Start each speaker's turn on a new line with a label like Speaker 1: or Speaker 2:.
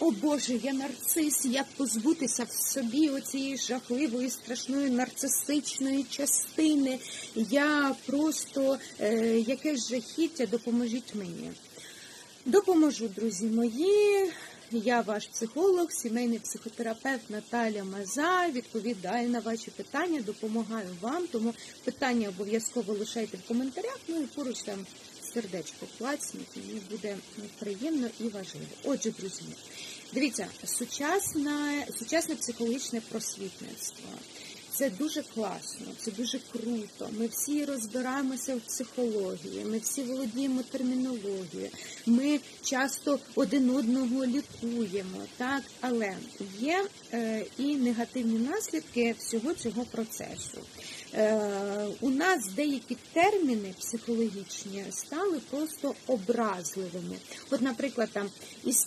Speaker 1: О Боже, я нарцис, як позбутися в собі оцієї жахливої, страшної нарцистичної частини. Я просто е, якесь жахіття, допоможіть мені. Допоможу, друзі мої. Я ваш психолог, сімейний психотерапевт Наталя Маза. Відповідаю на ваші питання, допомагаю вам. Тому питання обов'язково лишайте в коментарях. Ну і поруч там сердечко клацніть, мені буде приємно і важливо. Отже, друзі, дивіться, сучасне, сучасне психологічне просвітництво. Це дуже класно, це дуже круто. Ми всі розбираємося в психології, ми всі володіємо термінологією, ми часто один одного лікуємо, так але є е, і негативні наслідки всього цього процесу. Е, у нас деякі терміни психологічні стали просто образливими. От, наприклад, там із